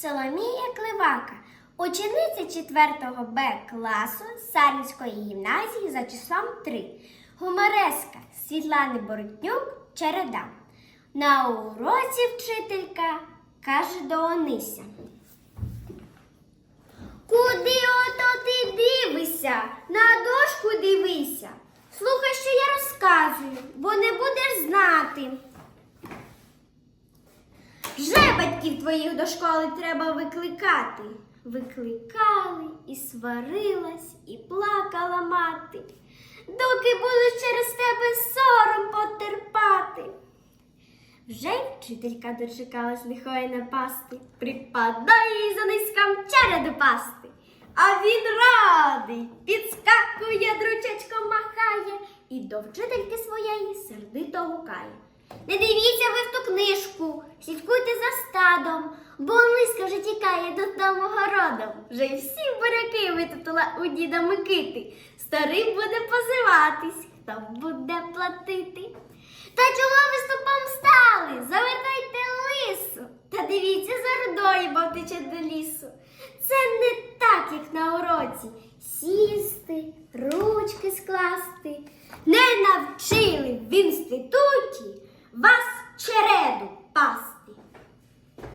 Соломія Кливака, учениця 4 Б класу Сарненської гімназії за числом 3. Гумореска Світлани Боротнюк Череда. На уроці вчителька каже до Онися. Куди ото ти дивишся? На дошку дивися. Слухай, що я розказую, бо не будеш знати. Вже батьків твоїх до школи треба викликати. Викликали і сварилась, і плакала мати, доки буду через тебе сором потерпати. Вже й вчителька дочекалась лихої напасти, припадає їй за низькам череду пасти. А він радий, підскакує, дручечком махає і до вчительки своєї сердито гукає. Не дивіться ви в ту книжку, слідкуйте за стадом, бо лиска вже тікає додому городом. Вже й всі буряки витутила у діда Микити. Старий буде позиватись, хто буде платити. Та чого ви стопом стали? Завертайте лису. Та дивіться за рудою, бо втече до лісу. Це не так, як на уроці. Сісти, ручки скласти. Не інституті